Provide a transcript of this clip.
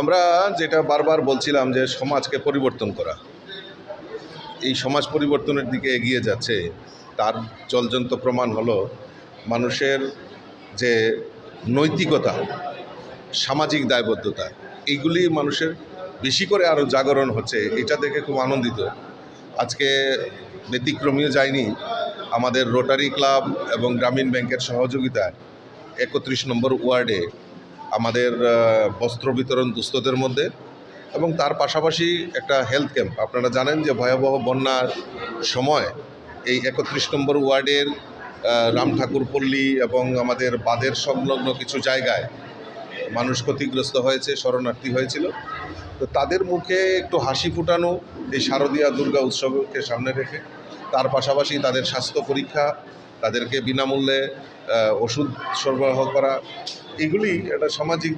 আমরা যেটা বারবার বলছিলাম যে সমাজকে পরিবর্তন করা। এই সমাজ পরিবর্তনের দিকে এগিয়ে যাচ্ছে, তার জলজন্ত প্রমাণ হলো মানুষের যে নৈতিকতা, সামাজিক দায়বদ্ধতা, এইগুলি মানুষের বেশি করে আরও জাগরণ হচ্ছে, এটা দেখে খুব আনন্দিত। আজকে ব্যতিক্রমীয় যায়নি, আমাদের রোটারি ক্লাব এবং গ্রামীণ ব্যাংকের সহযোগিতায় একত্রিশ নম্বর ওয়ার্ডে আমাদের বস্ত্র বিতরণ দুস্থদের মধ্যে এবং তার পাশাপাশি একটা হেলথ ক্যাম্প আপনারা জানেন যে ভয়াবহ বন্যার সময় এই একত্রিশ নম্বর ওয়ার্ডের রাম ঠাকুর পল্লী এবং আমাদের বাঁধের সংলগ্ন কিছু জায়গায় মানুষ ক্ষতিগ্রস্ত হয়েছে, শরণার্থী হয়েছিল। তো তাদের মুখে একটু হাসি ফুটানো এই শারদীয়া দুর্গা উৎসবকে সামনে রেখে, তার পাশাপাশি তাদের স্বাস্থ্য পরীক্ষা তাদেরকে বিনামূল্যে ওষুধ সরবরাহ করা এগুলি একটা সামাজিক